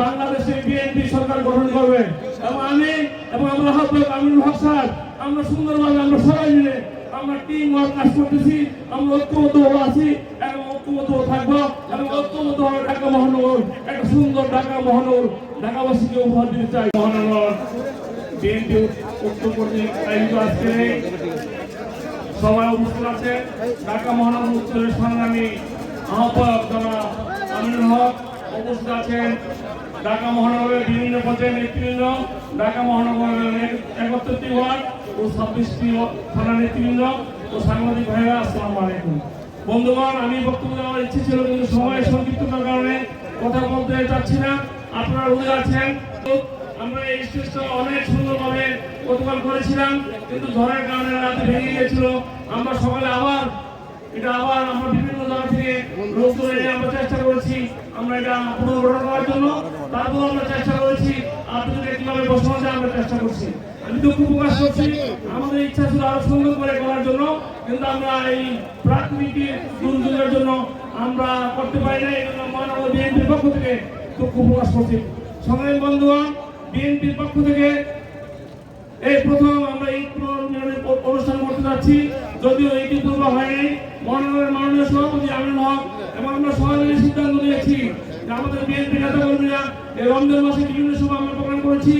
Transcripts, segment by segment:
বাংলাদেশে বিএনপি সরকার গঠন করবে। এবং আমি এবং আমরা আহ্বায়ক আমিনুল হক স্যার। আমরা সুন্দরভাবে আমরা সবাই মিলে আমরা টিম ওয়ার্ক কাজ করতেছি, আমরা ঐক্যবদ্ধ আছি, এবং ঐক্যবদ্ধ থাকব, এবং ঐক্যবদ্ধ ভাবে ঢাকা মহানগর, একটা সুন্দর ঢাকা মহানগর, ঢাকাবাসীকে উপহার দিতে চাই। মহানগর বিএনপি উত্তর আয়োজিত আজকে। সবাই উপস্থিত আছে ঢাকা মহানগর উত্তরের সংগ্রামী আহ্বায়ক যারা আমিনুল হক। উপস্থিত আছেন ঢাকা মহানগরের বিভিন্ন পর্যায়ের নেতৃবৃন্দ, ঢাকা মহানগরের একত্রিশটি ওয়ার্ড ও ছাব্বিশটি থানা নেতৃবৃন্দ ও সাংবাদিক ভাইরা আসসালামু আলাইকুম। বন্ধুগণ, আমি বক্তব্য দেওয়ার ইচ্ছে ছিল, কিন্তু সময় সংক্ষিপ্ততার কারণে কথা বলতে চাচ্ছি না। আপনারা বুঝে আছেন। আমরা এই স্টেজটা অনেক সুন্দরভাবে প্রতিপাল করেছিলাম, কিন্তু ঝড়ের কারণে রাতে ভেঙে গিয়েছিল। আমরা সকালে আবার এটা আবার আমরা বিভিন্ন জায়গা থেকে লোকজন আমরা চেষ্টা করেছি। আমরা এটা পুনর্গঠন করার জন্য তারপর আমরা চেষ্টা করেছি আপনাদের কীভাবে যায় আমরা চেষ্টা করছি। আমি দুঃখ প্রকাশ করছি, আমাদের ইচ্ছা ছিল আরও সুন্দর করে করার জন্য, কিন্তু আমরা এই প্রাকৃতিক দুর্যোগের জন্য আমরা করতে পারি না এই জন্য মহানগর বিএনপির পক্ষ থেকে দুঃখ প্রকাশ করছি। সংগ্রামী বন্ধুগণ বিএনপির পক্ষ থেকে এই প্রথম আমরা এই প- অনুষ্ঠান করতে যাচ্ছি, যদিও এটি পূর্ব হয়নি। মহানগরের মাননীয় সভাপতি আমিনুল হক এবং আমরা সবাই সিদ্ধান্ত আমাদের বিএনপি নেতা কর্মীরা এই রমজান মাসে বিভিন্ন সময় আমরা প্রোগ্রাম করেছি।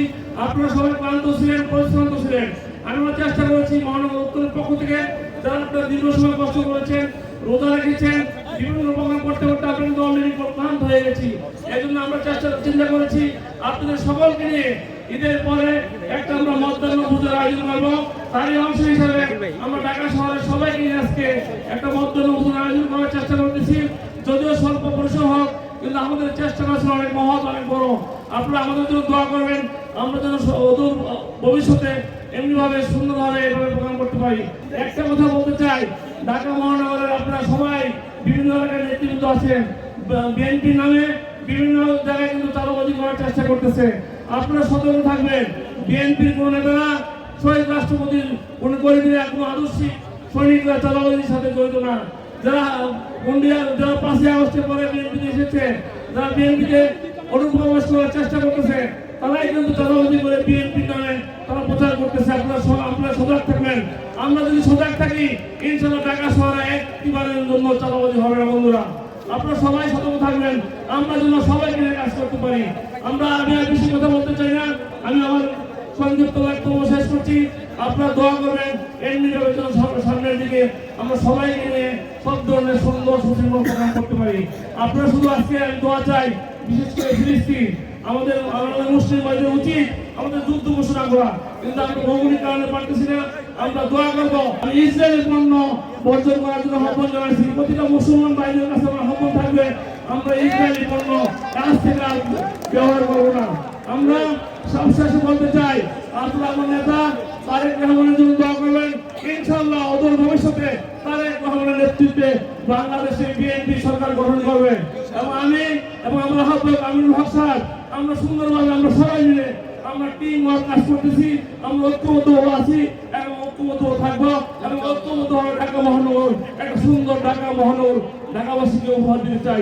আপনারা সবাই ক্লান্ত ছিলেন, পরিশ্রান্ত ছিলেন। আমি আমরা চেষ্টা করেছি মহানগর উত্তরের পক্ষ থেকে যারা আপনারা দীর্ঘ সময় কষ্ট করেছেন, রোজা রেখেছেন, বিভিন্ন প্রোগ্রাম করতে করতে আপনি কিন্তু অলরেডি ক্লান্ত হয়ে গেছি। এই জন্য আমরা চেষ্টা, চিন্তা করেছি আপনাদের সকলকে নিয়ে ঈদের পরে একটা আমরা মতদান পুজোর আয়োজন করব। তারই অংশ হিসাবে আমরা ঢাকা শহরের সবাইকে আজকে একটা মতদান পুজোর আয়োজন করার চেষ্টা করতেছি যদিও স্বল্প পরিসর হোক কিন্তু আমাদের চেষ্টা ছিল অনেক মহৎ, অনেক বড়। আপনারা আমাদের জন্য দোয়া করবেন। আমরা যেন অদূর ভবিষ্যতে এমনিভাবে সুন্দরভাবে এভাবে প্রোগ্রাম করতে পারি। একটা কথা বলতে চাই, ঢাকা মহানগরের আপনারা সবাই বিভিন্ন এলাকার নেতৃত্ব আছেন। বিএনপি নামে বিভিন্ন জায়গায় কিন্তু চালাবাজি করার চেষ্টা করতেছে। আপনারা সতর্ক থাকবেন। বিএনপির কোন নেতারা শহীদ রাষ্ট্রপতির কোন কর্মীরা, কোনো আদর্শিক সৈনিকরা চালাবাজির সাথে জড়িত না। যারা ইন্ডিয়া যারা পাঁচই আগস্টের পরে বিএনপিতে এসেছে যারা বিএনপিতে অনুপ্রবেশ করার চেষ্টা করতেছে, তারাই কিন্তু চালাবাজি করে বিএনপি নামে তারা প্রচার করতেছে। আপনারা আপনারা সজাগ থাকবেন। আমরা যদি সজাগ থাকি, ইনশাল্লাহ ঢাকা শহরে একটিবারের জন্য চালাবাজি হবে না, বন্ধুরা। আপনারা সবাই সতর্ক থাকবেন। আমরা যেন সবাই মিলে কাজ করতে পারি। আমরা আমি আর বেশি কথা বলতে চাই না। আমি আমার সংযুক্ত বক্তব্য করছি আপনারা দোয়া করবেন যেন সব- সামনের দিকে আমরা সবাই মিলে সব ধরনের সুন্দর সুশীল প্রোগ্রাম করতে পারি। আপনারা শুধু আজকে আমি দোয়া চাই, বিশেষ করে ফিলিস্তিন। আমাদের আমাদের মুসলিম ভাইদের উচিত আমাদের যুদ্ধ ঘোষণা করা। কিন্তু আমরা ভৌগোলিক কারণে পারতেছি না, আমরা দোয়া করব। ইসরায়েলের পণ্য বর্জন করার জন্য আহ্বান জানাচ্ছি প্রতিটা মুসলমান ভাইদের কাছে আমার আহ্বান থাকবে, আমরা ইসরায়েলি পণ্য কাছ থেকে ব্যবহার করব না আমরা সবশেষে বলতে চাই আপনারা আমার নেতা তারেক রহমানের জন্য দোয়া করবেন ইনশাল্লাহ অদূর ভবিষ্যতে তারেক রহমানের নেতৃত্বে বাংলাদেশে বিএনপি সরকার গঠন করবে। এবং আমি এবং আমরা আহ্বায়ক আমিনুল হক স্যার, আমরা সুন্দরভাবে আমরা সবাই মিলে আমরা টিম ওয়ার্ক কাজ করতেছি, আমরা ঐক্যবদ্ধ আছি এবং ঐক্যবদ্ধ থাকব এবং ঐক্যবদ্ধ ঢাকা মহানগর, একটা সুন্দর ঢাকা মহানগর, ঢাকাবাসীকে উপহার দিতে চাই।